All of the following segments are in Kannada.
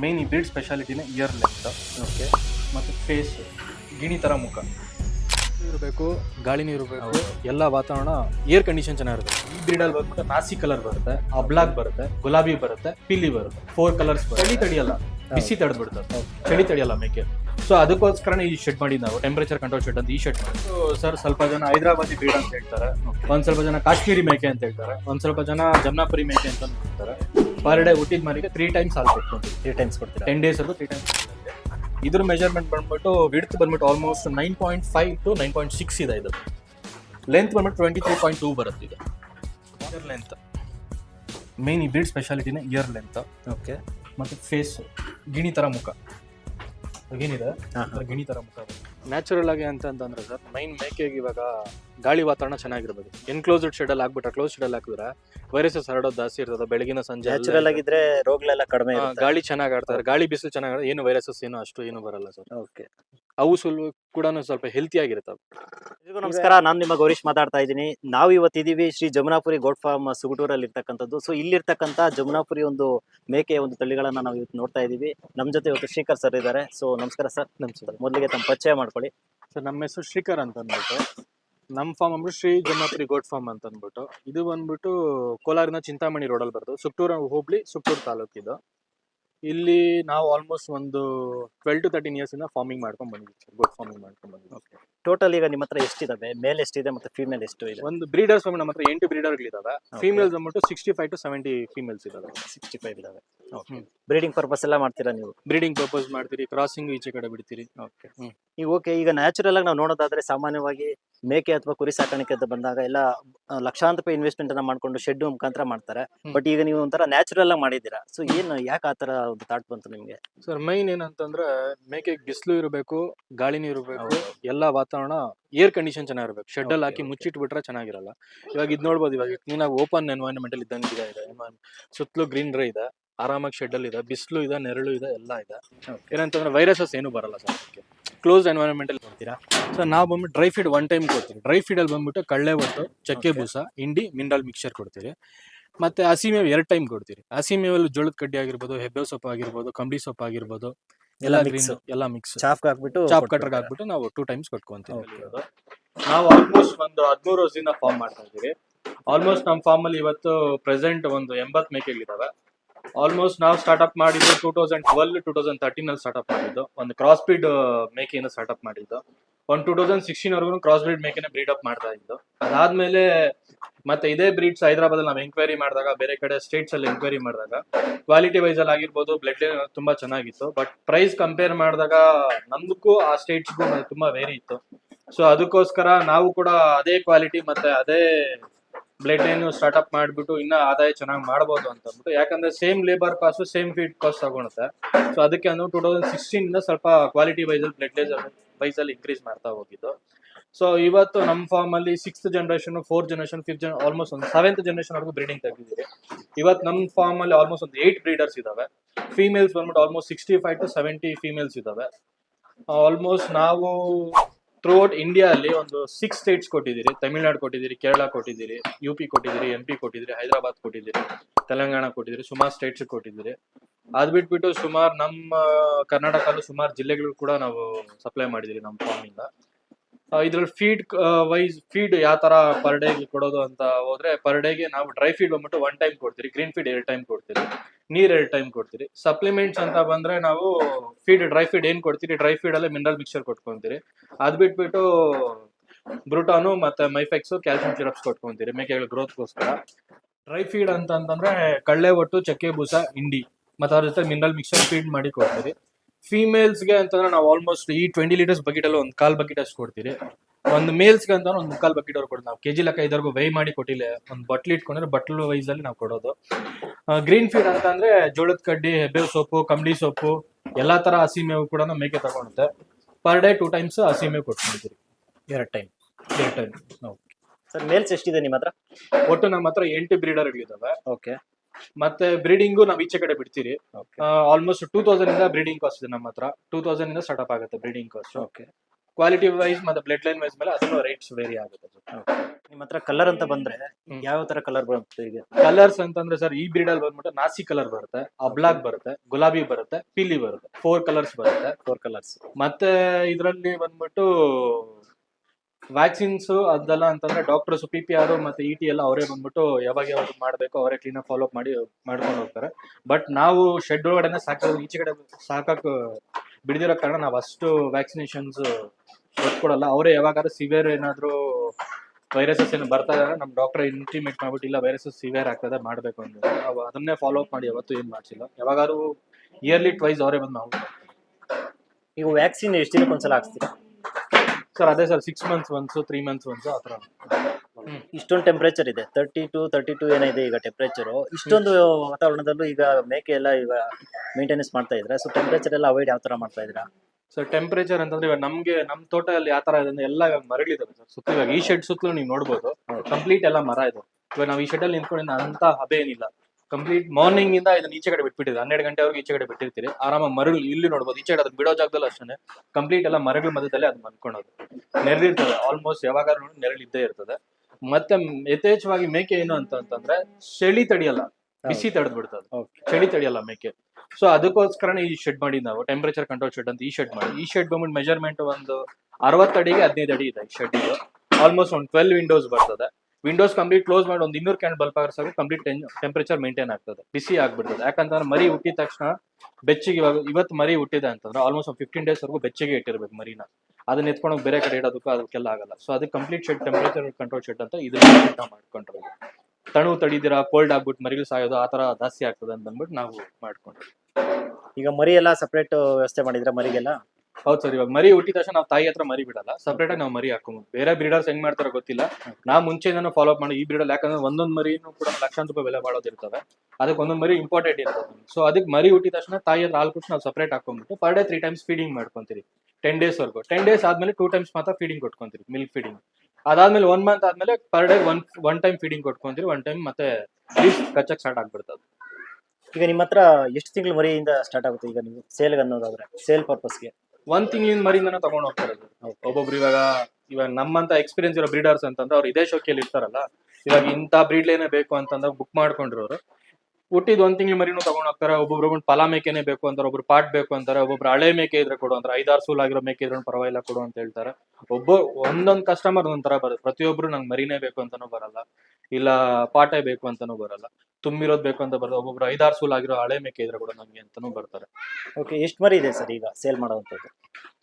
ಮೇನ್ ಈ ಬ್ರೀಡ್ ಸ್ಪೆಷಾಲಿಟಿನೇ ಇಯರ್ ಲೆಂತ್ ಓಕೆ ಮತ್ತು ಫೇಸ್ ಗಿಣಿ ಥರ ಮುಖ. ಇರಬೇಕು ಗಾಳಿನೂ ಇರಬೇಕು ಎಲ್ಲ ವಾತಾವರಣ ಏರ್ ಕಂಡೀಷನ್ ಚೆನ್ನಾಗಿರುತ್ತೆ. ಈ ಬ್ರೀಡಲ್ಲಿ ಬಂದ್ಬಿಟ್ಟು ನಾಸಿ ಕಲರ್ ಬರುತ್ತೆ ಅಬ್ಲಾಕ್ ಬರುತ್ತೆ ಗುಲಾಬಿ ಬರುತ್ತೆ ಪಿಲ್ಲಿ ಬರುತ್ತೆ ಫೋರ್ ಕಲರ್ಸ್ ಚಳಿ ತಡಿಯಲ್ಲ ಬಿಸಿ ತಡೆದ್ಬಿಡ್ತಾರೆ ಚಳಿ ತಡಿಯಲ್ಲ ಮೇಕೆ. ಸೊ ಅದಕ್ಕೋಸ್ಕರನೇ ಈ ಶೆಡ್ ಮಾಡಿದ್ದು ನಾವು. ಟೆಂಪರೇಚರ್ ಕಂಟ್ರೋಲ್ ಶೆಡ್ ಅಂತ ಈ ಶೆಡ್ ಮಾಡಿ ಸರ್ ಸ್ವಲ್ಪ ಜನ ಹೈದರಾಬಾದಿ ಬ್ರೀಡ್ ಅಂತ ಹೇಳ್ತಾರೆ. ಒಂದ್ ಸ್ವಲ್ಪ ಜನ ಕಾಶ್ಮೀರಿ ಮೇಕೆ ಅಂತ ಹೇಳ್ತಾರೆ. ಒಂದ್ ಸ್ವಲ್ಪ ಜನ ಜಮ್ನಾಪುರಿ ಮೇಕೆ ಅಂತ ಹೇಳ್ತಾರೆ. ಪರ್ ಡೇ ಹುಟ್ಟಿದ ಮರಿಗೆ ತ್ರೀ ಟೈಮ್ಸ್ ಹಾಲು ಕೊಟ್ಕೊಂತೀವಿ ತ್ರೀ ಟೈಮ್ಸ್ ಕೊಡ್ತೀರಾ? ಟೆನ್ ಡೇಸ್ ಅದು ತ್ರೀ ಟೈಮ್ಸ್ ಇದ್ರ ಮೆಜರ್ಮೆಂಟ್ ಬಂದ್ಬಿಟ್ಟು ವಿಡ್ತ್ ಬಂದ್ಬಿಟ್ಟು almost nine point five to nine point six ಇದೆ ಇದು. ಲೆಂತ್ ಬಂದ್ಬಿಟ್ಟು ಟ್ವೆಂಟಿ ತ್ರೀ ಪಾಯಿಂಟ್ ಟೂ ಬರುತ್ತೆ ಇದು ಇಯರ್ ಲೆಂತ್ ಮೇನ್ ಈ ಬ್ರೀಡ್ ಸ್ಪೆಷಾಲಿಟಿನೇ ಇಯರ್ ಲೆಂತ್ ಓಕೆ ಮತ್ತು ಫೇಸ್ ಗಿಣಿ ಥರ ಮುಖ. ಏನಿದೆ ಹಾ, ಗಿಣಿ ಥರ ಮುಖ ನ್ಯಾಚುರಲ್ ಆಗಿ ಅಂತ ಅಂತಂದ್ರೆ ಸರ್ ಮೈನ್ ಮೇಕೆಗೆ ಇವಾಗ ಗಾಳಿ ವಾತಾವರಣ ಚೆನ್ನಾಗಿರ್ಬೇಕು. ಎನ್ಕ್ಲೋಸ್ಡ್ ಅಲ್ಲಿ ಹಾಕ್ಬಿಟ್ರೆ ಕ್ಲೋಸ್ ಅಲ್ಲಿ ಹಾಕಿದ್ರೆ ವೈರಸಸ್ ಹರಡೋದು ಜಾಸ್ತಿ ಇರ್ತದೆ ಬೆಳಗಿನ ಸಂಜೆ ನ್ಯಾಚುರಲ್ ಆಗಿದ್ರೆ ರೋಗಗಳೆಲ್ಲ ಕಡಿಮೆ ಆ, ಗಾಳಿ ಚೆನ್ನಾಗಿ ಆಡ್ತಾರೆ. ಗಾಳಿ ಬಿಸಿಲು ಚೆನ್ನಾಗಿ ಏನು ವೈರಸಸ್ ಏನು ಅಷ್ಟು ಏನು ಬರಲ್ಲ ಸರ್. ಓಕೆ ಅವು ಸ್ವಲ್ಪ ಕೂಡ ಸ್ವಲ್ಪ ಹೆಲ್ತಿ ಆಗಿರ್ತವೆ. ಎಲ್ರಿಗೂ ನಮಸ್ಕಾರ. ನಾನು ನಿಮ್ಮ ಗೌರೀಶ್ ಮಾತಾಡ್ತಾ ಇದ್ದೀನಿ. ನಾವು ಇವತ್ತಿದೀವಿ ಶ್ರೀ ಜಮುನಾಪುರಿ ಗೋಟ್ ಫಾರ್ಮ್ ಸುಗುಟೂರಲ್ಲಿ ಇರ್ತಕ್ಕಂಥದ್ದು. ಸೊ ಇಲ್ಲಿರ್ತಕ್ಕಂಥ ಜಮುನಾಪುರಿ ಒಂದು ಮೇಕೆಯ ಒಂದು ತಳಿಗಳನ್ನ ನಾವು ಇವತ್ತು ನೋಡ್ತಾ ಇದ್ದೀವಿ ನಮ್ಮ ಜೊತೆ ಇವತ್ತು ಶ್ರೀಕರ್ ಸರ್ ಇದ್ದಾರೆ. ಸೊ ನಮಸ್ಕಾರ ಸರ್ ನಮಸ್ಕಾರ. ಮೊದಲಿಗೆ ತಮ್ಮ ಪರಿಚಯ ಮಾಡ್ಕೊಳ್ಳಿ. ಸರ್ ನಮ್ಮ ಹೆಸರು ಶ್ರೀಕರ್ ಅಂತ ಅಂದ್ಬಿಟ್ಟು ನಮ್ಮ ಫಾರ್ಮ್ ಅಂದ್ಬಿಟ್ಟು ಶ್ರೀ ಜಮ್ಮಾಪುರಿ ಗೋಟ್ ಫಾರ್ಮ್ ಅಂತ ಅಂದ್ಬಿಟ್ಟು ಇದು ಬಂದ್ಬಿಟ್ಟು ಕೋಲಾರಿನ ಚಿಂತಾಮಣಿ ರೋಡಲ್ಲಿ ಬರ್ತದೆ. ಸುತ್ತೂರು ಹೋಬಳಿ ಸುತ್ತೂರು ತಾಲೂಕಿದು ಇಲ್ಲಿ ನಾವು ಆಲ್ಮೋಸ್ಟ್ ಒಂದು ಟ್ವೆಲ್ ಟು ತರ್ಟೀನ್ ಇಯರ್ಸ್ ಇಂದ ಫಾರ್ಮಿಂಗ್ ಮಾಡ್ಕೊಂಡ್ ಬಂದಿದ್ವಿ ಸರ್ ಗೋಟ್ ಫಾರ್ಮಿಂಗ್ ಮಾಡ್ಕೊಂಡ್ ಬಂದಿದ್ವಿ ಟೋಟಲ್ ಈಗ ನಿಮ್ಮ ಹತ್ರ ಎಷ್ಟಿದಾವೆ? ಮೇಲ್ ಎಷ್ಟಿದೆ ಮತ್ತೆ ಫೀಮೇಲ್ ಎಷ್ಟು ಇದೆ? ಒಂದು ಬ್ರೀಡರ್ಸ್ ನಮ್ಮ ಹತ್ರ ಎಂಟು ಬ್ರೀಡರ್ಗಳಿದಾವೆ ಫೀಮೇಲ್ಸ್ ಬಂದ್ಬಿಟ್ಟು sixty five to seventy females ಇದಾವೆ. ಸಿಕ್ಸ್ಟಿ ಫೈವ್ ಇದಾವೆ ಓಕೆ ಬ್ರೀಡಿಂಗ್ ಪರ್ಪಸ್ ಎಲ್ಲ ಮಾಡ್ತೀರಾ ನೀವು? ಬ್ರೀಡಿಂಗ್ ಪರ್ಪಸ್ ಮಾಡ್ತೀರಿ ಕ್ರಾಸಿಂಗ್ ಈಚೆ ಕಡೆ ಬಿಡ್ತೀರಿ. ಓಕೆ. ಈಗ ಓಕೆ ಈಗ ನ್ಯಾಚುರಲ್ ಆಗಿ ನಾವು ನೋಡೋದಾದ್ರೆ ಸಾಮಾನ್ಯವಾಗಿ ಮೇಕೆ ಅಥವಾ ಕುರಿ ಸಾಕಾಣಿಕೆ ಅಂತ ಬಂದಾಗ ಎಲ್ಲ ಲಕ್ಷಾಂತರ ರೂಪಾಯಿ ಇನ್ವೆಸ್ಟ್ಮೆಂಟ್ ಅನ್ನ ಮಾಡ್ಕೊಂಡು ಶೆಡ್ ಮುಖಾಂತರ ಮಾಡ್ತಾರೆ. ಬಟ್ ಈಗ ನೀವು ಒಂಥರ ನ್ಯಾಚುರಲ್ ಆಗಿ ಮಾಡಿದ್ದೀರಾ? ಸೊ ಏನು ಯಾಕೆ ಆ ತರ ಒಂದು ಥಾಟ್ ಬಂತು ನಿಮಗೆ? ಸರ್ ಮೈನ್ ಏನಂತಂದ್ರೆ ಮೇಕೆ ಬಿಸಿಲು ಇರಬೇಕು ಗಾಳಿನೂ ಇರಬೇಕು ಎಲ್ಲ ವಾತಾವರಣ ಏರ್ ಕಂಡೀಷನ್ ಚೆನ್ನಾಗಿರ್ಬೇಕು. ಶೆಡ್ ಅಲ್ಲಿ ಹಾಕಿ. ಮುಚ್ಚಿಟ್ಬಿಟ್ರೆ ಚೆನ್ನಾಗಿರಲ್ಲ. ಇವಾಗ ಇದು ನೋಡ್ಬೋದು ಇವಾಗ ಕ್ಲೀನಾಗಿ ಓಪನ್ ಎನ್ವೈರನ್ಮೆಂಟ್ ಅಲ್ಲಿ ಇದ್ದಂಗೆ ಇದೆ. ಸುತ್ತಲೂ ಗ್ರೀನ್ರಿ ಇದೆ ಆರಾಮಾಗಿ ಶೆಡ್ ಅಲ್ಲಿ ಇದೆ ಬಿಸಿಲು ಇದೆ ನೆರಳು ಇದೆ ಎಲ್ಲ ಇದೆ. ಏನಂತಂದ್ರೆ ವೈರಸಸ್ ಏನು ಬರಲ್ಲ ಸರ್ ಅದಕ್ಕೆ. ಕ್ಲೋಸ್ ಎನ್ವೈರನ್ಮೆಂಟ್ ಅಲ್ಲಿ ಕೊಡ್ತೀರಾ ಸೊ ನಾವು ಬಂದ್ಬಿಟ್ಟು ಡ್ರೈ ಫೀಡ್ ಒನ್ ಟೈಮ್ ಕೊಡ್ತೀವಿ. ಡ್ರೈ ಫೀಡ್ ಅಲ್ಲಿ ಬಂದ್ಬಿಟ್ಟು ಕಳ್ಳೆ ಒಟ್ಟು ಚಕ್ಕೆ. ಬೂಸ ಇಂಡಿ ಮಿನರಲ್ ಮಿಕ್ಸರ್ ಕೊಡ್ತೀವಿ ಮತ್ತೆ ಹಸಿ ಮೇವು ಎರಡು ಟೈಮ್ ಕೊಡ್ತೀವಿ ಹಸಿ ಮೇವಲ್ಲಿ ಜೋಳದ ಕಡ್ಡಿ ಆಗಿರ್ಬೋದು ಹೆಬ್ಬೆ ಸೊಪ್ಪು ಆಗಿರ್ಬೋದು ಕಂಬಳಿ ಸೊಪ್ಪು ಆಗಿರ್ಬೋದು ಎಲ್ಲ ಗ್ರೀನ್ ಎಲ್ಲ ಮಿಕ್ಸ್ ಚಾಫ್ ಹಾಕ್ಬಿಟ್ಟು ಚಾಪ್ ಕಟ್ರಿಗೆ ಹಾಕ್ಬಿಟ್ಟು ನಾವು ಟೂ ಟೈಮ್ಸ್ ಕೊಟ್ಕೊಂತೀವಿ. ನಾವು ಆಲ್ಮೋಸ್ಟ್ ಒಂದು ಹದಿಮೂರು ವರ್ಷದಿಂದ ಫಾರ್ಮ್ ಮಾಡ್ತಾ ಇದೀವಿ ಆಲ್ಮೋಸ್ಟ್ ನಮ್ಮ ಫಾರ್ಮ್ ಅಲ್ಲಿ ಇವತ್ತು ಪ್ರೆಸೆಂಟ್ ಒಂದು ಎಂಬತ್ ಮೇಕೆಗಳಿದಾವೆ ಆಲ್ಮೋಸ್ಟ್ ನಾವು ಸ್ಟಾರ್ಟ್ಅಪ್ ಮಾಡಿದ್ದು two thousand twelve two thousand thirteen ಅಲ್ಲಿ ಸ್ಟಾರ್ಟ್ಅಪ್ ಮಾಡಿದ್ದು. ಒಂದು ಕ್ರಾಸ್ ಬ್ರೀಡ್ ಮೇಕೆಯಿಂದ ಸ್ಟಾರ್ಟ್ಅಪ್ ಮಾಡಿದ್ದು. ಒಂದು ಟೂ ತೌಸಂಡ್ ಸಿಕ್ಸ್ಟೀನ್ ವರೆಗೂ ಕ್ರಾಸ್ ಬ್ರೀಡ್ ಮೇಕೆನ ಬ್ರೀಡ್ ಅಪ್ ಮಾಡ್ತಾ ಇದ್ದು. ಅದಾದ್ಮೇಲೆ ಮತ್ತೆ ಇದೇ ಬ್ರೀಡ್ಸ್ ಹೈದರಾಬಾದ್ ಅಲ್ಲಿ ನಾವು ಎಂಕ್ವೈರಿ ಮಾಡಿದಾಗ, ಬೇರೆ ಕಡೆ ಸ್ಟೇಟ್ಸ್ ಅಲ್ಲಿ ಎಂಕ್ವೈರಿ ಮಾಡಿದಾಗ ಕ್ವಾಲಿಟಿ ವೈಸ್ ಅಲ್ಲಿ ಆಗಿರ್ಬೋದು ಬ್ಲಡ್ ತುಂಬಾ ಚೆನ್ನಾಗಿತ್ತು. ಬಟ್ ಪ್ರೈಸ್ ಕಂಪೇರ್ ಮಾಡಿದಾಗ ನಮ್ದಕ್ಕೂ ಆ ಸ್ಟೇಟ್ಸ್ಗೂ ತುಂಬಾ ವೇರಿ ಇತ್ತು. ಸೊ ಅದಕ್ಕೋಸ್ಕರ ನಾವು ಕೂಡ ಅದೇ ಕ್ವಾಲಿಟಿ ಮತ್ತೆ ಅದೇ ಬ್ಲಡ್ ಲೈನ್ ಸ್ಟಾರ್ಟ್ಅಪ್ ಮಾಡಿಬಿಟ್ಟು ಇನ್ನ ಆದಾಯ ಚೆನ್ನಾಗಿ ಮಾಡಬಹುದು ಅಂತ ಅಂದ್ಬಿಟ್ಟು, ಯಾಕಂದ್ರೆ same labour cost same feed cost ತಗೊಳುತ್ತೆ. ಸೊ ಅದಕ್ಕೆ ಅಂದ್ರೆ ಟೂ ತೌಸಂಡ್ ಸಿಕ್ಸ್ಟೀನ್ ಇಂದ ಸ್ವಲ್ಪ ಕ್ವಾಲಿಟಿ ವೈಸ್ ಅಲ್ಲಿ ಬ್ಲಡ್ ವೈಸ್ ಅಲ್ಲಿ ಇನ್ಕ್ರೀಸ್ ಮಾಡ್ತಾ ಹೋಗಿದ್ದು. ಸೊ ಇವತ್ತು ನಮ್ಮ ಫಾರ್ಮ್ ಅಲ್ಲಿ sixth generation fourth generation fifth ಜನ ಆಲ್ಮೋಸ್ಟ್ ಒಂದು ಸೆವೆಂತ್ ಜನರೇಷನ್ ವರೆಗೂ ಬ್ರೀಡಿಂಗ್ ತೆಗೆದಿದೆ ಇವತ್ತು ನಮ್ಮ ಫಾರ್ಮ್ ಅಲ್ಲಿ ಆಲ್ಮೋಸ್ಟ್ ಒಂದು ಏಟ್ ಬ್ರೀಡರ್ಸ್ ಇದಾವೆ. ಫೀಮೇಲ್ಸ್ ಬಂದ್ಬಿಟ್ಟು almost sixty five to seventy females ಇದಾವೆ. ಆಲ್ಮೋಸ್ಟ್ ನಾವು ಥ್ರೂ ಔಟ್ ಇಂಡಿಯಾ ಅಲ್ಲಿ ಒಂದು ಸಿಕ್ಸ್ ಸ್ಟೇಟ್ಸ್ ಕೊಟ್ಟಿದ್ದೀರಿ. ತಮಿಳ್ನಾಡು ಕೊಟ್ಟಿದ್ದೀರಿ, ಕೇರಳ ಕೊಟ್ಟಿದ್ದೀರಿ ಯು ಪಿ ಕೊಟ್ಟಿದ್ದೀರಿ ಎಂ ಪಿ ಕೊಟ್ಟಿದ್ದೀರಿ, ಹೈದರಾಬಾದ್ ಕೊಟ್ಟಿದ್ದೀರಿ, ತೆಲಂಗಾಣ ಕೊಟ್ಟಿದ್ದೀರಿ, ಸುಮಾರು ಸ್ಟೇಟ್ಸ್ ಕೊಟ್ಟಿದ್ದೀರಿ. ಅದ್ ಬಿಟ್ಬಿಟ್ಟು ಸುಮಾರು ನಮ್ಮ, ಕರ್ನಾಟಕದಲ್ಲೂ ಸುಮಾರು ಜಿಲ್ಲೆಗಳು ಕೂಡ ನಾವು ಸಪ್ಲೈ ಮಾಡಿದ್ದೀರಿ ನಮ್ಮ ಫಾರ್ಮಿಂದ ಇದ್ರಲ್ಲಿ ಫೀಡ್ ವೈಸ್ ಫೀಡ್ ಯಾವ ತರ ಪರ್ ಡೇಗೆ ಕೊಡೋದು ಅಂತ ಹೋದ್ರೆ ಪರ್ ಡೇಗೆ ನಾವು ಡ್ರೈ ಫೀಡ್ ಬಂದ್ಬಿಟ್ಟು ಒನ್ ಟೈಮ್ ಕೊಡ್ತೀರಿ ಗ್ರೀನ್ ಫೀಡ್ ಎರಡು ಟೈಮ್ ಕೊಡ್ತೀರಿ, ನೀರ್ ಎರಡು ಟೈಮ್ ಕೊಡ್ತೀರಿ. ಸಪ್ಲಿಮೆಂಟ್ಸ್ ಅಂತ ಬಂದ್ರೆ ನಾವು ಫೀಡ್ ಡ್ರೈ ಫೀಡ್ ಏನ್ ಕೊಡ್ತೀರಿ ಡ್ರೈ ಫೀಡ್ ಅಲ್ಲೇ ಮಿನರಲ್ ಮಿಕ್ಸರ್ ಕೊಟ್ಕೊಂತೀರಿ. ಅದ್ ಬಿಟ್ಬಿಟ್ಟು ಬ್ರೂಟಾನು ಮತ್ತೆ ಮೈಫೆಕ್ಸ್ ಕ್ಯಾಲ್ಸಿಯಂ ಸಿರಪ್ಸ್ ಕೊಟ್ಕೊಂತೀರಿ, ಮೇಕೆಗಳ ಗ್ರೋತ್ಗೋಸ್ಕರ ಡ್ರೈ ಫೀಡ್ ಅಂತ ಅಂತಂದ್ರೆ ಕಳ್ಳೆ ಒಟ್ಟು ಚಕ್ಕೆ ಬೂಸ, ಹಿಂಡಿ, ಮತ್ತೆ ಅದ್ರ ಜೊತೆ ಮಿನರಲ್ ಮಿಕ್ಸರ್ ಫೀಡ್ ಮಾಡಿ ಕೊಡ್ತೀರಿ. ಫೀಮೇಲ್ಸ್ಗೆ ಅಂತಂದ್ರೆ ನಾವು ಆಲ್ಮೋಸ್ಟ್ ಈ ಟ್ವೆಂಟಿ ಲೀಟರ್ಸ್ ಬಕೆಟ್ ಅಲ್ಲಿ ಒಂದು ಕಾಲ್ ಬಕೆಟ್ ಅಷ್ಟು ಕೊಡ್ತೀರಿ. ಒಂದು ಮೇಲ್ಸ್ಗೆ ಅಂತ ಒಂದು ಮುಕ್ಕಾಲ್ ಬಕೆಟ್ ಅವ್ರು ಕೊಡೋದು. ನಾವು ಕೆಜಿ ಲೆಕ್ಕ ಇದ್ರಿಗೂ ವೈ ಮಾಡಿ ಕೊಟ್ಟಿಲ್ಲ. ಒಂದು ಬಟ್ಲು ಇಟ್ಕೊಂಡ್ರೆ ಬಟ್ಲು ವೈಸ್ ಅಲ್ಲಿ ನಾವು ಕೊಡೋದು. ಗ್ರೀನ್ ಫೀಡ್ ಅಂತ ಅಂದ್ರೆ ಜೋಳದ ಕಡ್ಡಿ ಹೆಬ್ಬೆ ಸೊಪ್ಪು ಕಂಬಳಿ ಸೊಪ್ಪು ಎಲ್ಲಾ ತರ ಹಸಿ ಮೇವು ಕೂಡ ಮೇಕೆ ತಗೊಳುತ್ತೆ ಪರ್ ಡೇ ಟೂ ಟೈಮ್ಸ್ ಹಸಿ ಮೇವು ಕೊಟ್ಕೊಂಡಿದ್ದೀರಿ ಎರಡು ಟೈಮ್ ಎರಡು ಟೈಮ್ ಸರ್ ಮೇಲ್ಸ್ ಎಷ್ಟಿದೆ ನಿಮ್ಮ ಹತ್ರ ಒಟ್ಟು ನಮ್ಮ ಹತ್ರ ಎಂಟು ಬ್ರೀಡರ್ಗಳಿದಾವೆ ಓಕೆ ಮತ್ತೆ ಬ್ರೀಡಿಂಗ್ ನಾವು ಈಚೆ ಕಡೆ ಬಿಡ್ತೀರಿ. ಆಲ್ಮೋಸ್ಟ್ ಟೂ ತೌಸಂಡ್ ಇಂದ ಬ್ರೀಡಿಂಗ್ ಕಾಸ್ಟ್ ಇದೆ ನಮ್ಮ ಹತ್ರ. ಟೂ ತೌಸಂಡ್ ಇಂದ ಸ್ಟಾರ್ಟ್ಅಪ್ ಆಗುತ್ತೆ breeding cost okay quality wise ಮತ್ತೆ ಬ್ಲಡ್ ಲೈನ್ ವೈಸ್ ಮೇಲೆ ಅದನ್ನು ರೇಟ್ಸ್ ವೇರಿ ಆಗುತ್ತೆ ನಿಮ್ಮ ಹತ್ರ ಕಲರ್ ಅಂತ ಬಂದ್ರೆ. ಯಾವ ತರ ಕಲರ್ ಬರುತ್ತೆ ಈಗ? ಕಲರ್ಸ್ ಅಂತಂದ್ರೆ ಸರ್ ಈ ಬ್ರೀಡ್ ಅಲ್ಲಿ ಬಂದ್ಬಿಟ್ಟು ನಾಸಿ ಕಲರ್ ಬರುತ್ತೆ ಅಬ್ಲಾಕ್ ಬರುತ್ತೆ ಗುಲಾಬಿ ಬರುತ್ತೆ ಪಿಲಿ ಬರುತ್ತೆ. ಫೋರ್ ಕಲರ್ಸ್ ಬರುತ್ತೆ. ಫೋರ್ ಕಲರ್ಸ್ ಮತ್ತೆ ಇದರಲ್ಲಿ ಬಂದ್ಬಿಟ್ಟು ವ್ಯಾಕ್ಸಿನ್ಸ್ ಅದೆಲ್ಲ ಅಂತಂದ್ರೆ ಡಾಕ್ಟರ್ಸ್ ಪಿ ಪಿ ಆರ್ ಮತ್ತೆ ಇ ಟಿ ಎಲ್ಲ ಅವರೇ ಬಂದ್ಬಿಟ್ಟು ಯಾವಾಗ ಯಾವಾಗ ಮಾಡಬೇಕು ಅವರೇ ಕ್ಲೀನಾಗಿ ಫಾಲೋ ಅಪ್ ಮಾಡಿ, ಮಾಡ್ಕೊಂಡು ಹೋಗ್ತಾರೆ. ಬಟ್ ನಾವು ಶೆಡ್ ಒಳಗಡೆ ಸಾಕೋದು ಈಚೆ ಕಡೆ ಸಾಕಕ್ ಬಿಡದಿರೋ ಕಾರಣ ನಾವು ಅಷ್ಟು ವ್ಯಾಕ್ಸಿನೇಷನ್ಸ್ ಕೊಡಲ್ಲ. ಅವರೇ ಯಾವಾಗಾದ್ರೂ ಸಿವಿಯರ್ ಏನಾದ್ರು ವೈರಸಸ್ ಏನು ಬರ್ತಾ ಇದ್ದಾರೆ ನಮ್ಮ ಡಾಕ್ಟರ್ ಇಂಟಿಮೇಟ್ ಮಾಡ್ಬಿಟ್ಟು ಇಲ್ಲ ವೈರಸಸ್ ಸಿವಿಯರ್ ಆಗ್ತದೆ ಮಾಡಬೇಕು ಅಂದ್ರೆ ನಾವು ಅದನ್ನೇ ಫಾಲೋ ಅಪ್ ಮಾಡಿ ಯಾವತ್ತೂ ಏನು ಮಾಡ್ಸಿಲ್ಲ. ಯಾವಾಗಾದ್ರೂ ಇಯರ್ಲಿ ಟ್ವೈಸ್ ಅವರೇ ಬಂದು ನಾವು ಈಗ ವ್ಯಾಕ್ಸಿನ್ ಎಷ್ಟು ದಿನಕ್ಕೆ ಒಂದ್ಸಲ ಹಾಕ್ಸ್ತೀರಾ? ಸರ್ ಅದೇ sir six months once three months once ಆ ಥರ. ಇಷ್ಟೊಂದು ಟೆಂಪರೇಚರ್ ಇದೆ. ತರ್ಟಿ ಟು ತರ್ಟಿ ಟು ಏನಿದೆ ಈಗ ಟೆಂಪರೇಚರ್ ಇಷ್ಟೊಂದು ವಾತಾವರಣದಲ್ಲೂ ಈಗ ಮೇಕೆ ಎಲ್ಲ ಈಗ ಮೇಂಟೆನೆನ್ಸ್ ಮಾಡ್ತಾ ಇದ್ರೆ ಸೊ ಟೆಂಪರೇಚರ್ ಎಲ್ಲ ಅವಾಯ್ಡ್ ಯಾವ ತರ ಮಾಡ್ತಾ ಇದ್ದೀರಾ? ಸರ್ ಟೆಂಪರೇಚರ್ ಅಂತಂದ್ರೆ ಇವಾಗ ನಮ್ಗೆ ತೋಟ ತೋಟದಲ್ಲಿ ಯಾವ ತರ ಇದೆ ಅಂದ್ರೆ ಎಲ್ಲ ಇವಾಗ ಮರಗಳಿದಾವೆ ಸರ್. ಸುತ್ತ ಇವಾಗ ಈ ಶೆಡ್ ಸುತ್ತಲೂ ನೀವು ನೋಡ್ಬೋದು. ಕಂಪ್ಲೀಟ್ ಎಲ್ಲ ಮರ ಇದೆ. ಇವಾಗ ನಾವು ಈ ಶೆಡ್ ಅಲ್ಲಿ ನಿಂತ್ಕೊಂಡಿದ್ದ ಅಂತ ಹಬೆ ಏನಿಲ್ಲ. ಕಂಪ್ಲೀಟ್ ಮಾರ್ನಿಂಗ್ ಇಂದ ಇದನ್ನ ಈಚೆ ಕಡೆ ಬಿಟ್ಬಿಟ್ಟಿದೆ. ಹನ್ನೆರಡು ಗಂಟೆವರೆಗೆ ಈಚೆ ಕಡೆ ಬಿಟ್ಟಿರ್ತೀರಿ. ಆರಾಮ ಮರಗಳು ಇಲ್ಲಿ ನೋಡ್ಬೋದು ಈಚೆ ಕಡೆ ಅದನ್ನ ಬಿಡೋ ಜಾಗದಲ್ಲಿ ಅಷ್ಟೇ ಕಂಪ್ಲೀಟ್ ಎಲ್ಲ ಮರಗಳ ಮಧ್ಯದಲ್ಲಿ ಅದು ಮನ್ಕೊಳ್ಳೋದು ನೆರಳಿರ್ತದೆ. ಆಲ್ಮೋಸ್ಟ್ ಯಾವಾಗಾದ್ರೂ ನೆರಳು ಇದ್ದೇ ಇರ್ತದೆ. ಮತ್ತೆ ಯಥೇಚ್ಛವಾಗಿ ಮೇಕೆ ಏನು ಅಂತ ಅಂತಂದ್ರೆ ಚಳಿ ತಡಿಯಲ್ಲ. ಬಿಸಿ ತಡೆದು ಬಿಡ್ತದೆ ಓಕೆ ಚಳಿ ತಡಿಯಲ್ಲ ಮೇಕೆ. ಸೊ ಅದಕ್ಕೋಸ್ಕರನೇ ಈ ಶೆಡ್ ಮಾಡಿ ನಾವು. ಟೆಂಪರೇಚರ್ ಕಂಟ್ರೋಲ್ ಶೆಡ್ ಅಂತ ಈ ಶೆಡ್ ಮಾಡಿ ಈ ಶೆಡ್ ಬಂದ್ಬಿಟ್ಟು ಮೆಜರ್ಮೆಂಟ್ ಒಂದು ಅರವತ್ತು ಅಡಿಗೆ ಹದಿನೈದು ಅಡಿ ಇದೆ ಈ ಶೆಡ್ ಇದು. ಆಲ್ಮೋಸ್ಟ್ ಒಂದು ಟ್ವೆಲ್ ವಿಂಡೋಸ್ ಬರ್ತದೆ. ವಿಂಡೋಸ್ ಕಂಪ್ಲೀಟ್ ಕ್ಲೋಸ್ ಮಾಡಿ ಒಂದು ಇನ್ನೂರು ಕ್ಯಾಂಡ್ ಬಲ್ಪ್ ಸಾಕು ಕಂಪ್ಲೀಟ್ ಟೆಂಪರೇಚರ್ ಮೇಂಟೈನ್ ಆಗ್ತದೆ. ಬಿಸಿ ಆಗ್ಬಿಡ್ತದೆ. ಯಾಕಂತಂದ್ರೆ ಮರಿ ಹುಟ್ಟಿದ ತಕ್ಷಣ ಬೆಚ್ಚಿಗೆ ಇವಾಗ ಇವತ್ತು ಮರಿ ಹುಟ್ಟಿದೆ ಅಂತಂದ್ರೆ ಆಲ್ಮೋಸ್ಟ್ ಒಂದು ಫಿಫ್ಟೀನ್ ಡೇಸ್ ವರೆಗೂ ಬೆಚ್ಚಗೆ ಇಟ್ಟಿರ್ಬೇಕು ಮರಿನ. ಅದನ್ನ ಎತ್ಕೊಂಡು ಬೇರೆ ಕಡೆ ಇಡೋದಕ್ಕೂ ಅದಕ್ಕೆಲ್ಲ ಆಗಲ್ಲ. ಸೊ ಅದಕ್ಕೆ complete shed temperature control shed ಅಂತ ಇದನ್ನ ಮಾಡ್ಕೊಂಡ್ರೆ ತಣು ತಡಿದಿರ ಕೋಲ್ಡ್ ಆಗ್ಬಿಟ್ಟು ಮರಿಗಳು ಸಾಯೋದು ಆ ತರ ಜಾಸ್ತಿ ಆಗ್ತದೆ ಅಂತ ಅಂದ್ಬಿಟ್ಟು ನಾವು ಮಾಡ್ಕೊಂಡ್ರಿ ಈಗ ಮರಿ ಎಲ್ಲ ಸಪ್ರೇಟ್ ವ್ಯವಸ್ಥೆ ಮಾಡಿದ್ರೆ ಮರಿಗೆಲ್ಲ? ಹೌದು ಸರ್, ಇವಾಗ ಮರಿ ಹುಟ್ಟಿದ ತಕ್ಷಣ ನಾವು ತಾಯಿ ಹತ್ರ ಮರಿ ಬಿಡಲ್ಲ. ಸಪ್ರೇಟ್ ಆಗಿ ನಾವು ಮರಿ ಹಾಕೊಂಬೋದು ಬೇರೆ ಬ್ರೀಡರ್ಸ್ ಹೆಂಗ್ ಮಾಡ್ತಾರೋ ಗೊತ್ತಿಲ್ಲ. ನಾ ಮುಂಚೆಯಿಂದನೂ ಫಾಲೋ ಅಪ್ ಮಾಡಿ ಈ ಬ್ರೀಡಲ್ಲಿ ಯಾಕಂದ್ರೆ ಒಂದೊಂದು ಮರಿನು ಕೂಡ ಲಕ್ಷಾಂತರ ರೂಪಾಯಿ ಬೆಲೆ ಬಾಳೋದಿರ್ತವೆ ಅದಕ್ಕೆ ಒಂದೊಂದು ಮರಿ ಇಂಪಾರ್ಟೆಂಟ್ ಇರ್ತದೆ. ಸೊ ಅದಕ್ಕೆ ಮರಿ ಹುಟ್ಟಿದ ತಕ್ಷಣ ತಾಯಿ ಹತ್ರ ಹಾಲು ಕೊಟ್ಟು ನಾವು separate ಹಾಕೊಂಡ್ಬಿಟ್ಟು per day three times feeding ಮಾಡ್ಕೊಂತೀರಿ. Ten days ವರ್ಗು. ಟೆನ್ ಡೇಸ್ ಆದ್ಮೇಲೆ ಟೂ ಟೈಮ್ಸ್ ಮಾತ್ರ ಫೀಡಿಂಗ್ ಕೊಟ್ಕೊಂತೀರಿ ಮಿಲ್ಕ್ ಫೀಡಿಂಗ್ ಅದಾದ್ಮೇಲೆ ಒನ್ ಮಂತ್ ಆದ್ಮೇಲೆ per day one one time feeding ಕೊಟ್ಕೊಂತೀರಿ one time ಮತ್ತೆ ಕಚ್ಚಕ್ ಸ್ಟಾರ್ಟ್ ಆಗ್ಬಿಡ್ತದೆ. ಈಗ ನಿಮ್ಮ ಹತ್ರ ಎಷ್ಟು ತಿಂಗಳು ಮರಿಯಿಂದ ಸ್ಟಾರ್ಟ್ ಆಗುತ್ತೆ? ಈಗ ನೀವು ಸೇಲ್ಗೆ ಅನ್ನೋದಾದ್ರೆ ಸೇಲ್ ಪರ್ಪಸ್ಗೆ ಒಂದ್ ತಿಂಗಳಿನ ಮರಿಯಿಂದನೇ ತಗೊಂಡ್ ಹೋಗ್ತಾರೆ. ಒಬ್ಬೊಬ್ರು ಇವಾಗ ಇವಾಗ ನಮ್ಮಂತ ಎಕ್ಸ್ಪೀರಿಯನ್ಸ್ ಇರೋ ಬ್ರೀಡರ್ಸ್ ಅಂತಂದ್ರೆ ಅವ್ರು ಇದೇ ಶೋಕಿಯಲ್ಲಿ ಇರ್ತಾರಲ್ಲ, ಇವಾಗ ಬ್ರೀಡ್ ಲೇನೆ ಬೇಕು ಅಂತಂದ್ರೆ ಬುಕ್ ಮಾಡ್ಕೊಂಡಿರೋರು. ಹುಟ್ಟಿದ ಒಂದ್ ತಿಂಗಳ ಮರಿನೂ ತಗೊಂಡ್ ಹೋಗ್ತಾರೆ, ಒಬ್ಬೊಬ್ರು ಒಂದು ಫಲ ಮೇಕೆನೆ ಬೇಕು ಅಂತಾರೆ, ಒಬ್ರು ಪಾಟ್ ಬೇಕು ಅಂತಾರೆ, ಒಬ್ಬೊಬ್ರು ಹಳೆ ಮೇಕೆ ಇದ್ರೆ ಕೊಡು ಅಂತಾರೆ, ಐದಾರು ಸೂಲ್ ಆಗಿರೋ ಮೇಕೆ ಇದ್ರೆ ಪರವಾಗಿಲ್ಲ ಕೊಡು ಅಂತ ಹೇಳ್ತಾರೆ. ಒಬ್ಬ, ಒಂದೊಂದ್ ಕಸ್ಟಮರ್ ಒಂಥರ ಬರುತ್ತೆ, ಪ್ರತಿಯೊಬ್ರು ನಂಗೆ ಮರಿನೇ ಬೇಕು ಅಂತಾನೂ ಬರಲ್ಲ, ಇಲ್ಲ ಪಾಟೇ ಬೇಕು ಅಂತಾನೂ ಬರಲ್ಲ. ತುಂಬಿರೋದ್ ಬೇಕು ಅಂತ ಬರ್ತಾರೆ ಒಬ್ಬೊಬ್ರು ಐದಾರು ಸೂಲ್ ಆಗಿರೋ ಹಳೆ ಮೇಕೆ ಇದ್ರೆ ಕೂಡ ನಮ್ಗೆ ಅಂತಾನೂ ಬರ್ತಾರೆ. ಓಕೆ ಎಷ್ಟು ಮರಿ ಇದೆ ಸರ್ ಈಗ ಸೇಲ್ ಮಾಡೋವಂಥದ್ದು?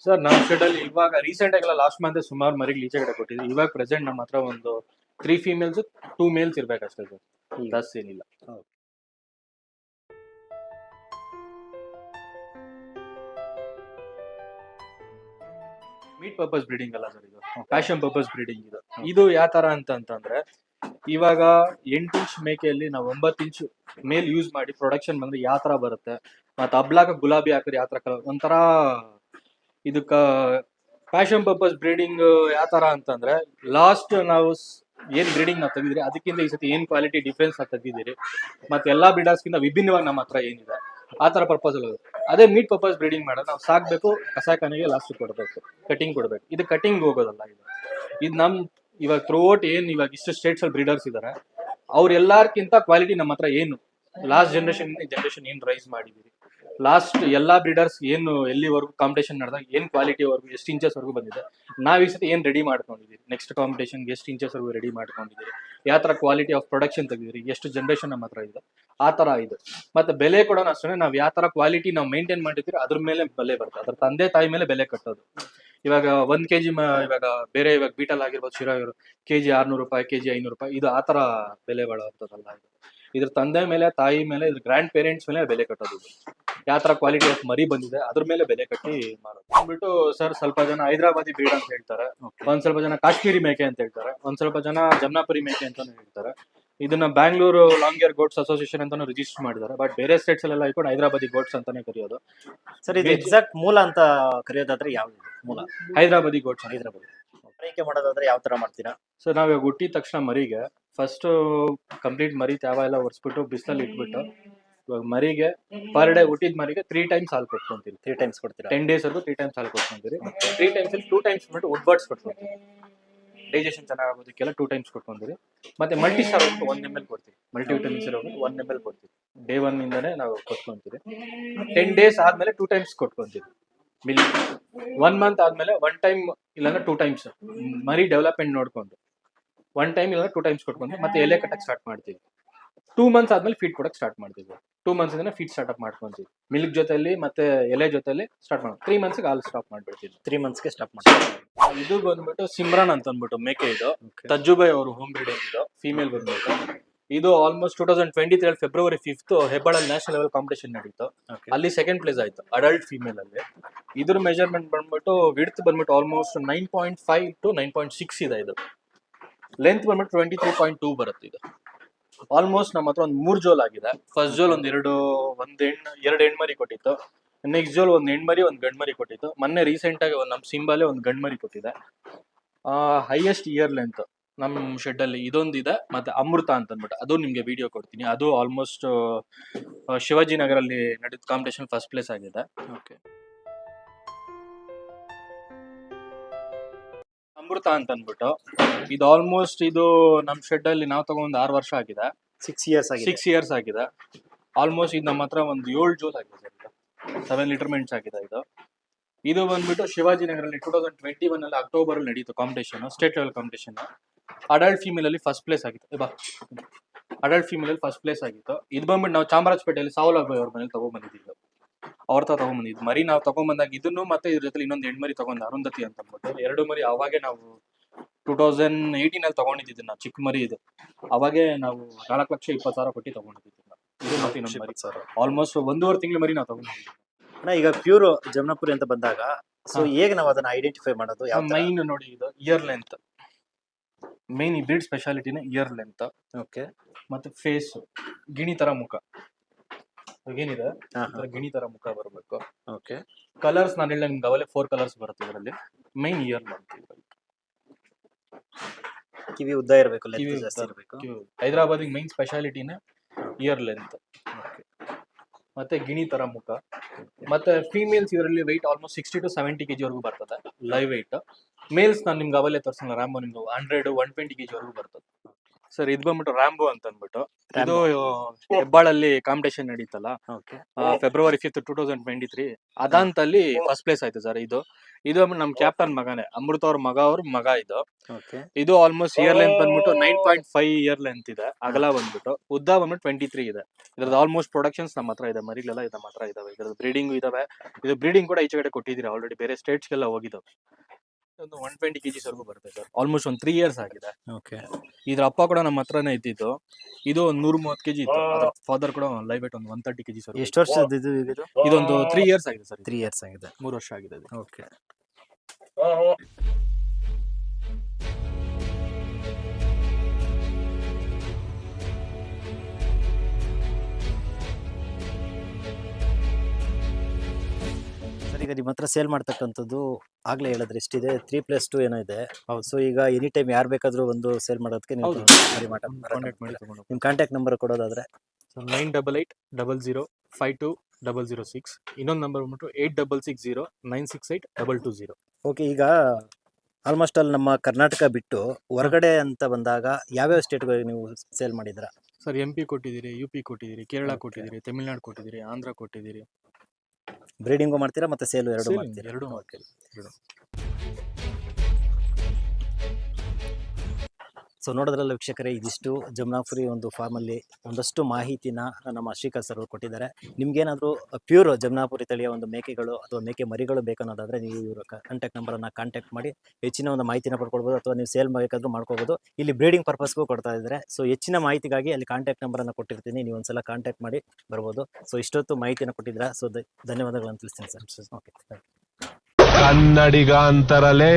ಸರ್ ನಮ್ಮ ಶೆಡಲ್ಲಿ ಇವಾಗ ರೀಸೆಂಟ್ ಆಗಿ ಲಾಸ್ಟ್ ಮಂತ್ ಸುಮಾರು ಮರಿಗೆ ಈಚೆ ಕಡೆ ಕೊಟ್ಟಿದ್ವಿ. ಇವಾಗ ಪ್ರೆಸೆಂಟ್ ನಮ್ಮ ಹತ್ರ ಒಂದು ತ್ರೀ ಫೀಮೇಲ್ಸ್ ಟೂ ಮೇಲ್ಸ್ ಇರ್ಬೇಕಷ್ಟೇ ಸರ್. ದಸ್ ಜಾಸ್ತಿ ಏನಿಲ್ಲ. ಮೀಟ್ ಪರ್ಪಸ್ ಬ್ರೀಡಿಂಗ್ ಅಲ್ಲ ಸರ್ ಇದು. ಫ್ಯಾಷನ್ ಪರ್ಪಸ್ ಬ್ರೀಡಿಂಗ್ ಇದು. ಇದು ಯಾವ ತರ ಅಂತ ಅಂತಂದ್ರೆ ಇವಾಗ ಎಂಟು ಇಂಚ್ ಮೇಕೆಯಲ್ಲಿ ನಾವು ಒಂಬತ್ತು ಇಂಚ್ ಮೇಲ್ ಯೂಸ್ ಮಾಡಿ ಪ್ರೊಡಕ್ಷನ್ ಬಂದ್ರೆ ಯಾವ ತರ ಬರುತ್ತೆ? ಮತ್ತೆ ಅಬ್ಲಾಕ ಗುಲಾಬಿ ಹಾಕಿದ್ರೆ ಯಾವ ತರ ಒಂಥರ ಇದಕ್ಕ ಫ್ಯಾಷನ್ ಪರ್ಪಸ್ ಬ್ರೀಡಿಂಗ್ ಯಾವ ತರ ಅಂತಂದ್ರೆ ಲಾಸ್ಟ್ ನಾವು ಏನ್ ಬ್ರೀಡಿಂಗ್ ನಾವು ತೆಗೆದಿರಿ ಅದಕ್ಕಿಂತ ಈ ಸತಿ ಏನ್ ಕ್ವಾಲಿಟಿ ಡಿಫ್ರೆನ್ಸ್ ನಾವು ತೆಗೆದಿರಿ ಮತ್ತೆ ಎಲ್ಲಾ ಬ್ರೀಡರ್ಸ್ಗಿಂತ ವಿಭಿನ್ನವಾಗಿ ನಮ್ಮ ಹತ್ರ ಏನಿದೆ, ಆ ತರ ಪರ್ಪಸ್ ಅದೇ ಮೀಟ್ ಪರ್ಪಸ್ ಬ್ರೀಡಿಂಗ್ ಮಾಡೋದು, ನಾವು ಸಾಕ್ಬೇಕು ಕಸಾಯಕನಿಗೆ ಲಾಸ್ಟ್ ಕೊಡಬೇಕು ಕಟಿಂಗ್ ಕೊಡಬೇಕು. ಇದು ಕಟಿಂಗ್ ಹೋಗೋದಲ್ಲ ಇದು. ಇದು ನಮ್ ಇವಾಗ ಥ್ರೂಔಟ್ ಏನ್, ಇವಾಗ ಇಷ್ಟು ಸ್ಟೇಟ್ಸ್ ಅಲ್ಲಿ ಬ್ರೀಡರ್ಸ್ ಇದಾರೆ, ಅವ್ರ ಎಲ್ಲಾರ್ಕಿಂತ ಕ್ವಾಲಿಟಿ ನಮ್ಮ ಹತ್ರ ಏನು? ಲಾಸ್ಟ್ ಜನರೇಷನ್ ಜನರೇಷನ್ ಏನ್ ರೈಸ್ ಮಾಡಿದೀವಿ ಲಾಸ್ಟ್ ಎಲ್ಲಾ ಬ್ರೀಡರ್ಸ್ ಏನು ಎಲ್ಲಿವರೆಗೂ ಕಾಂಪಿಟೇಷನ್ ನಡೆದಾಗ ಏನ್ ಕ್ವಾಲಿಟಿ ವರ್ಗು, ಎಷ್ಟು ಇಂಚಸ್ ವರೆಗೂ ಬಂದಿದೆ? ನಾವ್ ಈ ಸತಿ ಏನ್ ರೆಡಿ ಮಾಡ್ಕೊಂಡಿದೀವಿ ನೆಕ್ಸ್ಟ್ ಕಾಂಪಿಟೇಷನ್ ಎಷ್ಟು ಇಂಚಸ್ ವರೆಗೂ ರೆಡಿ ಮಾಡ್ಕೊಂಡಿದ್ದೀವಿ ಯಾವ ತರ ಕ್ವಾಲಿಟಿ ಆಫ್ ಪ್ರೊಡಕ್ಷನ್ ತೆಗೆದಿರಿ ಎಷ್ಟು ಜನರೇಷನ್ ನಮ್ಮ ಹತ್ರ ಇದೆ? ಆ ತರ ಇದೆ. ಮತ್ತೆ ಬೆಲೆ ಕೂಡ ಅಷ್ಟೇ ನಾವ್ ಯಾವ ತರ ಕ್ವಾಲಿಟಿ ನಾವು ಮೇಂಟೈನ್ ಮಾಡಿದ್ದೀರಿ ಅದ್ರ ಮೇಲೆ ಬೆಲೆ ಬರುತ್ತೆ. ಅದ್ರ ತಂದೆ ತಾಯಿ ಮೇಲೆ ಬೆಲೆ ಕಟ್ಟೋದು. ಇವಾಗ ಒಂದ್ ಕೆಜಿ ಇವಾಗ ಬೇರೆ ಇವಾಗ ಬೀಟಲ್ ಆಗಿರ್ಬೋದು ಶಿರಾ ಆಗಿರ್ಬೋದು ಕೆಜಿ ಆರ್ನೂರು ರೂಪಾಯಿ ಕೆಜಿ ಐನೂರು ರೂಪಾಯಿ ಇದು ಆ ತರ ಬೆಲೆ ಬಾಳುವಂಥದ್ದಲ್ಲ ಇದು. ಇದ್ರ ತಂದೆ ಮೇಲೆ ತಾಯಿ ಮೇಲೆ ಇದ್ರ ಗ್ರ್ಯಾಂಡ್ ಪೇರೆಂಟ್ಸ್ ಮೇಲೆ ಬೆಲೆ ಕಟ್ಟೋದು ಯಾವ ತರ ಕ್ವಾಲಿಟಿ ಆಫ್ ಮರಿ ಬಂದಿದೆ ಅದ್ರ ಮೇಲೆ ಬೆಲೆ ಕಟ್ಟಿ ಮಾಡೋದು ಅಂದ್ಬಿಟ್ಟು ಸರ್ ಸ್ವಲ್ಪ ಜನ ಹೈದರಾಬಾದಿ ಬೀಡ್ ಅಂತ ಹೇಳ್ತಾರೆ. ಒಂದ್ ಸ್ವಲ್ಪ ಜನ ಕಾಶ್ಮೀರಿ ಮೇಕೆ ಅಂತ ಹೇಳ್ತಾರೆ. ಒಂದ್ ಸ್ವಲ್ಪ ಜನ ಜಮ್ನಾಪುರಿ ಮೇಕೆ ಅಂತಾನು ಹೇಳ್ತಾರೆ. ಇದನ್ನ Bangalore long ear goats association ಅಂತಾನು ರಿಜಿಸ್ಟರ್ ಮಾಡಿದ್ದಾರೆ. ಬಟ್ ಬೇರೆ ಸ್ಟೇಟ್ಸ್ ಅಲ್ಲೆಲ್ಲ ಇಟ್ಕೊಂಡು ಹೈದರಾಬಾದಿ ಗೋಟ್ಸ್ ಅಂತಾನೆ ಕರೆಯೋದು. ಸರ್ ಇದು ಎಕ್ಸಾಕ್ಟ್ ಮೂಲ ಅಂತ ಕರೆಯೋದಾದ್ರೆ ಯಾವ ಮೂಲ. ಹೈದರಾಬಾದಿ ಗೋಟ್ಸ್ ಹೈದರಾಬಾದ್. ಆರೈಕೆ ಮಾಡೋದಾದ್ರೆ ಯಾವ ತರ ಮಾಡ್ತೀರಾ? ಸೊ ನಾವ್ ಇವಾಗ ಹುಟ್ಟಿದ ತಕ್ಷಣ ಮರಿಗೆ ಫಸ್ಟ್ ಕಂಪ್ಲೀಟ್ ಮರಿ ತ್ಯಾವ ಎಲ್ಲ ಒರೆಸ್ಬಿಟ್ಟು ಬಿಸಿಲಲ್ಲಿ ಇಟ್ಬಿಟ್ಟು ಇವಾಗ ಮರಿಗೆ ಪರ್ ಡೇ ಹುಟ್ಟಿದ ಮರಿಗೆ ತ್ರೀ ಟೈಮ್ಸ್ ಹಾಲು ಕೊಟ್ಕೊಂತೀವಿ. ತ್ರೀ ಟೈಮ್ಸ್ ಕೊಡ್ತೀರಾ? ಟೆನ್ ಡೇಸ್ ವರೆಗೂ ತ್ರೀ ಟೈಮ್ಸ್ ಹಾಲು ಕೊಟ್ಕೊಂತೀವಿ ತ್ರೀ ಟೈಮ್ಸ್ ಅಲ್ಲಿ ಟೂ ಟೈಮ್ಸ್ ಬಿಟ್ಟು ಉಡ್ಬರ್ಡ್ಸ್ ಕೊಟ್ಕೊಂತೀವಿ. ಡೈಜೆಷನ್ ಚೆನ್ನಾಗಾಗೋದಕ್ಕೆಲ್ಲ ಟೂ ಟೈಮ್ಸ್ ಕೊಟ್ಕೊಂತೀವಿ ಮತ್ತೆ ಮಲ್ಟಿ ಸ್ಟಾರ್ ಹೋಗ್ಬಿಟ್ಟು ಒನ್ ಎಂ ಎಲ್ ಕೊಡ್ತೀವಿ. ಮಲ್ಟಿ ವಿಟಮಿನ್ಸ್ ಹೋಗ್ಬಿಟ್ಟು ಒನ್ ಎಂ ಎಲ್ ಕೊಡ್ತೀವಿ. ಡೇ ಒನ್ ಇಂದಾನೆ ನಾವು ಕೊಟ್ಕೊಂತೀವಿ. ಟೆನ್ ಡೇಸ್ ಆದ್ಮೇಲೆ ಟೂ ಟೈಮ್ಸ್ ಕೊಟ್ಕೊಂತೀವಿ. ಮಿಲ್ ಒನ್ ಮಂತ್ ಆದ್ಮೇಲೆ ಒನ್ ಟೈಮ್ ಇಲ್ಲಾಂದ್ರೆ ಟೂ ಟೈಮ್ಸ್ ಮರಿ ಡೆವಲಪ್ಮೆಂಟ್ ನೋಡ್ಕೊಂಡು. ಒನ್ ಟೈಮ್ ಇಲ್ಲಾಂದ್ರೆ ಟೂ ಟೈಮ್ಸ್ ಕೊಟ್ಕೊಂಡು ಮತ್ತೆ ಎಲೆ ಕಟ್ಟಕ್ಕೆ ಸ್ಟಾರ್ಟ್ ಮಾಡ್ತೀವಿ. ಟೂ ಮಂತ್ಸ್ ಆದ್ಮೇಲೆ ಫೀಡ್ ಕೊಡಕ್ಕೆ ಸ್ಟಾರ್ಟ್ ಮಾಡ್ತಿದ್ವಿ ಟೂ ಮಂತ್ಸ್ ಇಂದ ಫೀಡ್ ಸ್ಟಾರ್ಟ್ ಮಾಡ್ಕೊಂತೀವಿ. ಮಿಲ್ಕ್ ಜೊತೆಲಿ ಮತ್ತೆ ಎಲೆ ಜೊತೆಲಿ ಸ್ಟಾರ್ಟ್ ಮಾಡ್ತೀವಿ ತ್ರೀ ಮಂತ್ಸ್ಗೆ ಹಾಲು ಸ್ಟಾಪ್ ಮಾಡ್ಬಿಡ್ತೀವಿ. ತ್ರೀ ಮಂತ್ಸ್ಗೆ ಸ್ಟಾಪ್ ಮಾಡ್ತೀವಿ. ಇದು ಬಂದ್ಬಿಟ್ಟು ಸಿಮ್ರಾನ್ ಅಂತ ಅಂದ್ಬಿಟ್ಟು ಮೇಕೆ ಇದು. ತಜ್ಜುಬೈ ಅವರು ಹೋಮ್ ಬ್ರೀಡಿಂಗ್ ಇದು ಫೀಮೇಲ್ ಬಂದ್ಬಿಟ್ಟು. ಇದು almost two thousand twenty three February fifth ಹೆಬ್ಬಾಳಲ್ಲಿ national level competition ನಡೀತು. ಅಲ್ಲಿ ಸೆಕೆಂಡ್ ಪ್ಲೇಸ್ ಆಯ್ತು ಅಡಲ್ಟ್ ಫೀಮೇಲ್ ಅಲ್ಲಿ. ಇದ್ರ ಮೆಜರ್ಮೆಂಟ್ ಬಂದ್ಬಿಟ್ಟು ವಿಡ್ತ್ ಬಂದ್ಬಿಟ್ಟು almost nine point five to nine point six ಇದೆ ಇದು. ಲೆಂತ್ ಬಂದ್ಬಿಟ್ಟು ಟ್ವೆಂಟಿ ತ್ರೀ ಪಾಯಿಂಟ್ ಟೂ ಬರುತ್ತೆ ಇದು. ಆಲ್ಮೋಸ್ಟ್ ನಮ್ಮ ಹತ್ರ ಒಂದು ಮೂರು ಜೋಲ್ ಆಗಿದೆ. ಫಸ್ಟ್ ಜೋಲ್ ಒಂದ್ ಎರಡು, ಒಂದ್ ಹೆಣ್ಣು ಎರಡು ಹೆಣ್ಮರಿ ಕೊಟ್ಟಿತ್ತು. ನೆಕ್ಸ್ಟ್ ಜೋಲ್ ಒಂದು ಹೆಣ್ಮರಿ, ಒಂದ್ ಗಂಡ್ಮರಿ ಕೊಟ್ಟಿತ್ತು. ಮೊನ್ನೆ ರೀಸೆಂಟ್ ಆಗಿ ಒಂದ್ ನಮ್ ಸಿಂಬಾಲೆ ಒಂದ್ ಗಂಡ್ಮರಿ ಕೊಟ್ಟಿದೆ. ಹೈಯೆಸ್ಟ್ ಇಯರ್ ಲೆಂತ್ ನಮ್ ಶೆಡ್ ಅಲ್ಲಿ ಇದೊಂದಿದೆ. ಮತ್ತೆ ಅಮೃತ ಅಂತ ಅಂದ್ಬಿಟ್ಟು ಅದು ನಿಮ್ಗೆ ವಿಡಿಯೋ ಕೊಡ್ತೀನಿ. ಅದು ಆಲ್ಮೋಸ್ಟ್ ಶಿವಾಜಿ ನಗರಲ್ಲಿ ನಡೆದ ಕಾಂಪಿಟೇಷನ್ ಫಸ್ಟ್ ಪ್ಲೇಸ್ ಆಗಿದೆ. ಓಕೆ ಅಮೃತ ಅಂತ ಅಂದ್ಬಿಟ್ಟು ಇದು ಆಲ್ಮೋಸ್ಟ್ ಇದು ನಮ್ ಶೆಡ್ ಅಲ್ಲಿ ನಾವು ತಗೊಂಡ್ ಆರು ವರ್ಷ ಆಗಿದೆ. ಸಿಕ್ಸ್ ಇಯರ್ಸ್ ಆಗಿದೆ. ಸಿಕ್ಸ್ ಇಯರ್ಸ್ ಆಗಿದೆ. ಆಲ್ಮೋಸ್ಟ್ ಇದು ನಮ್ಮ ಹತ್ರ ಒಂದು ಏಳು ಜೋಲ್ ಆಗಿದೆ ಸೆವೆನ್ ಲೀಟರ್ ಮೆಂಟ್ಸ್ ಆಗಿದೆ ಇದು. ಇದು ಬಂದ್ಬಿಟ್ಟು ಶಿವಾಜಿ ನಗರಲ್ಲಿ ಟೂ ತೌಸಂಡ್ ಟ್ವೆಂಟಿ ಒನ್ ಅಲ್ಲಿ ಅಕ್ಟೋಬರ್ ಅಲ್ಲಿ ನಡೀತು competition state level competition adult female ಅಲ್ಲಿ ಫಸ್ಟ್ ಪ್ಲೇಸ್ ಆಗಿತ್ತು. ಬಾ. ಅಡಲ್ಟ್ ಫೀಮೇಲ್ ಅಲ್ಲಿ ಫಸ್ಟ್ ಪ್ಲೇಸ್ ಆಗಿತ್ತು. ಇದು ಬಂದ್ಬಿಟ್ಟು ನಾವು ಚಾಮರಾಜಪೇಟೆಯಲ್ಲಿ ಸಾವಲಾಬ್ ಅವ್ರ ಮನೇಲಿ ತಗೊಂಡ್ಬಂದಿದ್ದು ಅವ್ರ ತ ತಗೊಂಡ್ಬಂದಿದ್ದು ಮರಿ ನಾವು ತಗೊಂಡ್ಬಂದಾಗ ಇದನ್ನು ಮತ್ತೆ ಇದ್ರ ಜೊತೆ ಇನ್ನೊಂದು ಹೆಣ್ಮರಿ ತಗೊಂಡ್ ಅರುಂಧತಿ ಅಂತ ಅಂದ್ಬಿಟ್ಟು ಎರಡು ಮರಿ ಅವಾಗೆ ನಾವು ಟೂ ತೌಸಂಡ್ ಏಯ್ಟೀನ್ ಅಲ್ಲಿ ತಗೊಂಡಿದ್ದು ನಾವು. ಚಿಕ್ಕ ಮರಿ ಇದು. ಅವಾಗೆ ನಾವು ನಾಲ್ಕು ಲಕ್ಷ ಇಪ್ಪತ್ತು ಸಾವಿರ ಕೊಟ್ಟು ತಗೊಂಡಿದ್ದು. ಇದು ಮತ್ತೆ ಇನ್ನೊಂದು ಮರಿ. ಸರ್ ಆಲ್ಮೋಸ್ಟ್ ಒಂದೂವರೆ ತಿಂಗಳ ಮರಿ ನಾವು ತಗೊಂಡಿದ್ದೀವಿ ಅಣ್ಣ ಈಗ ಪ್ಯೂರ್ ಜಮ್ನಾಪುರಿ ಅಂತ ಬಂದಾಗ ಸೊ ಹೇಗೆ ನಾವು ಅದನ್ನ ಐಡೆಂಟಿಫೈ ಮಾಡೋದು? ಯಾವ ಮೈನ್ ನೋಡಿ ಇದು ಇಯರ್ ಲೆಂತ್ ಮೇನ್ ಈ ಬ್ರೀಡ್ ಸ್ಪೆಷಾಲಿಟಿನೇ ಇಯರ್ ಲೆಂತ್ ಓಕೆ ಮತ್ತೆ ಫೇಸ್ ಗಿಣಿ ತರ ಮುಖ. ಏನಿದೆ ಗಿಣಿ ತರ ಮುಖ ಬರಬೇಕು. ಓಕೆ. ಕಲರ್ಸ್ ನಾನು ಹೇಳಿ ನಿಮ್ಗೆ ಅವಲೇ ಫೋರ್ ಕಲರ್ಸ್ ಬರುತ್ತೆ ಇದರಲ್ಲಿ. ಮೈನ್ ಇಯರ್ ಮಾಡ್ತೀವಿ ಕಿವಿ ಉದ್ದ ಇರಬೇಕು ಕಿವಿ ಜಾಸ್ತಿ ಇರಬೇಕು. ಹೈದರಾಬಾದಿಗೆ ಮೈನ್ ಸ್ಪೆಷಾಲಿಟಿನೇ ಇಯರ್ ಲೆಂತ್ ಮತ್ತೆ ಗಿಣಿ ತರ ಮುಖ. ಮತ್ತೆ ಫೀಮೇಲ್ಸ್ ಇದರಲ್ಲಿ weight almost sixty to seventy kg ವರೆಗೂ ಬರ್ತದೆ ಲೈವ್ ವೆಯ್ಟ್ ಮೇಲ್ಸ್ ನಾನು ನಿಮ್ಗೆ ಅವಲೇ ತೋರಿಸಲ್ಲ ರ್ಯಾಮ್ ನಿಮ್ಗೆ ಹಂಡ್ರೆಡ್ ಒನ್ ಟ್ವೆಂಟಿ ಕೆಜಿ ವರೆಗೂ ಬರ್ತದೆ. ಸರ್ ಇದು ಬಂದ್ಬಿಟ್ಟು ರ್ಯಾಂಬೋ ಅಂತ ಅಂದ್ಬಿಟ್ಟು ಇದು ಹೆಬ್ಬಾಳಲ್ಲಿ competition ನಡೀತಲ್ಲ okay. February fifth two thousand twenty three ಅದಾಂತಲ್ಲಿ first place ಆಯ್ತು ಸರ್ ಇದು. ಇದು ಬಂದ್ಬಿಟ್ಟು ನಮ್ ಕ್ಯಾಪ್ಟನ್ ಮಗನೇ ಅಮೃತ ಅವ್ರ ಮಗ ಅವ್ರ ಮಗ ಇದು. ಓಕೆ. ಇದು ಆಲ್ಮೋಸ್ಟ್ ಇಯರ್ ಲೆಂತ್ ಬಂದ್ಬಿಟ್ಟು nine point five year length ಇದೆ ಅಗಲ ಬಂದ್ಬಿಟ್ಟು. ಉದ್ದ ಬಂದ್ಬಿಟ್ಟು ಟ್ವೆಂಟಿ ತ್ರೀ ಇದೆ. ಇದ್ರದ್ದು ಆಲ್ಮೋಸ್ಟ್ ಪ್ರೊಡಕ್ಷನ್ಸ್ ನಮ್ಮ ಹತ್ರ ಇದೆ ಮರಿಗಳೆಲ್ಲ ಇದೆ ಮಾತ್ರ ಹತ್ರ ಇದಾವೆ. ಇದ್ರದ್ದು ಬ್ರೀಡಿಂಗ್ ಇದಾವೆ. ಇದು ಬ್ರೀಡಿಂಗ್ ಕೂಡ ಈಚೆ ಕಡೆ ಕೊಟ್ಟಿದ್ದೀರಾ ಆಲ್ರೆಡಿ ಬೇರೆ ಸ್ಟೇಟ್ಸ್ಗೆಲ್ಲ ಹೋಗಿದ್ದಾವೆ. ಒಂದು ಒನ್ ಟ್ವೆಂಟಿ ಕೆಜಿ ವರೆಗೂ ಬರುತ್ತೆ ಸರ್ ಆಲ್ಮೋಸ್ಟ್ ಒಂದು ತ್ರೀ ಇಯರ್ಸ್ ಆಗಿದೆ. ಓಕೆ ಇದ್ರ ಅಪ್ಪ ಕೂಡ ನಮ್ಮ ಹತ್ರನೇ ಇದ್ದಿದ್ದು. ಇದು ಒಂದು ನೂರ ಮೂವತ್ತು ಕೆಜಿ ಇತ್ತು. ಫಾದರ್ ಕೂಡ ಲೈವ್ ವೇಟ್ ಒಂದು ಒನ್ ತರ್ಟಿ ಕೆಜಿ ಸರ್ ಎಷ್ಟು ವರ್ಷ ಇದು ಇದೊಂದು? ತ್ರೀ ಇಯರ್ಸ್ ಆಗಿದೆ ಸರ್ ತ್ರೀ ಇಯರ್ಸ್ ಆಗಿದೆ. ಮೂರು ವರ್ಷ ಆಗಿದೆ ಓಕೆ ಸರ್ ಈಗ ನಿಮ್ಮ ಹತ್ರ ಸೇಲ್ ಮಾಡ್ತಕ್ಕಂಥದ್ದು ಆಗ್ಲೇ ಹೇಳಿದ್ರೆ ಎಷ್ಟಿದೆ? ತ್ರೀ ಪ್ಲಸ್ ಟು ಏನೋ ಇದೆ. ಹೌದು. ಸೊ ಈಗ ಎನಿ ಟೈಮ್ ಯಾರು ಬೇಕಾದ್ರೂ ಒಂದು ಸೇಲ್ ಮಾಡೋದಕ್ಕೆ ನೀವು ಹೌದು. ಕಾಂಟ್ಯಾಕ್ಟ್ ಮಾಡಿ ತಗೊಂಡು ನಿಮ್ಮ contact number ಕೊಡೋದಾದ್ರೆ. Nine double eight double zero five two double zero six ಇನ್ನೊಂದು ನಂಬರ್ ಬಂದ್ಬಿಟ್ಟು eight double six zero nine six eight double two zero okay ಈಗ ಆಲ್ಮೋಸ್ಟ್ ಅಲ್ಲಿ ನಮ್ಮ ಕರ್ನಾಟಕ ಬಿಟ್ಟು ಹೊರಗಡೆ ಅಂತ ಬಂದಾಗ ಯಾವ್ಯಾವ ಸ್ಟೇಟ್ಗಳಿಗೆ ನೀವು ಸೇಲ್ ಮಾಡಿದ್ರ ಸರ್ ಎಂ ಪಿ ಕೊಟ್ಟಿದ್ದೀರಿ ಯು ಪಿ ಕೊಟ್ಟಿದ್ದೀರಿ ಕೇರಳ Okay. ಕೊಟ್ಟಿದ್ದೀರಿ ತಮಿಳ್ನಾಡು ಕೊಟ್ಟಿದ್ದೀರಿ ಆಂಧ್ರ ಕೊಟ್ಟಿದ್ದೀರಿ. ಬ್ರೀಡಿಂಗು ಮಾಡ್ತೀರಾ ಮತ್ತೆ ಸೇಲು ಎರಡು ಮಾಡ್ತೀರಾ? ಎರಡು ಮಾಡ್ತೀವಿ ಸೊ ನೋಡೋದ್ರಲ್ಲ ವೀಕ್ಷಕರೇ ಇದಿಷ್ಟು ಜಮ್ನಾಪುರಿ ಒಂದು ಫಾರ್ಮಲ್ಲಿ ಒಂದಷ್ಟು ಮಾಹಿತಿನ ನಮ್ಮ ಶ್ರೀಕರ್ ಸರ್ ಅವರು ಕೊಟ್ಟಿದ್ದಾರೆ. ನಿಮ್ಗೇನಾದರೂ ಪ್ಯೂರ್ ಜಮ್ನಾಪುರಿ ತಳಿಯ ಒಂದು ಮೇಕೆಗಳು ಅಥವಾ ಮೇಕೆ ಮರಿಗಳು ಬೇಕನ್ನೋದಾದರೆ ನೀವು ಇವರ ಕಾಂಟ್ಯಾಕ್ಟ್ ನಂಬರನ್ನು ಕಾಂಟ್ಯಾಕ್ಟ್ ಮಾಡಿ ಹೆಚ್ಚಿನ ಒಂದು ಮಾಹಿತಿನ ಪಡ್ಕೊಳ್ಬೋದು ಅಥವಾ ನೀವು ಸೇಲ್ ಬೇಕಾದರೂ ಮಾಡ್ಕೋಬೋದು ಇಲ್ಲಿ ಬ್ರೀಡಿಂಗ್ ಪರ್ಪಸ್ಗೂ ಕೊಡ್ತಾ ಇದ್ದಾರೆ. ಸೊ ಹೆಚ್ಚಿನ ಮಾಹಿತಿಗಾಗಿ ಅಲ್ಲಿ ಕಾಂಟ್ಯಾಕ್ಟ್ ನಂಬರನ್ನು ಕೊಟ್ಟಿರ್ತೀನಿ. ನೀವು ಒಂದ್ಸಲ ಕಾಂಟ್ಯಾಕ್ಟ್ ಮಾಡಿ ಬರ್ಬೋದು. ಸೊ ಇಷ್ಟೊತ್ತು ಮಾಹಿತಿನ ಕೊಟ್ಟಿದ್ದೀರಾ? ಸೊ ಧನ್ಯವಾದಗಳನ್ನು ತಿಳಿಸ್ತೀನಿ ಸರ್ ಓಕೆ ಕನ್ನಡಿಗ ಅಂತರಲೇ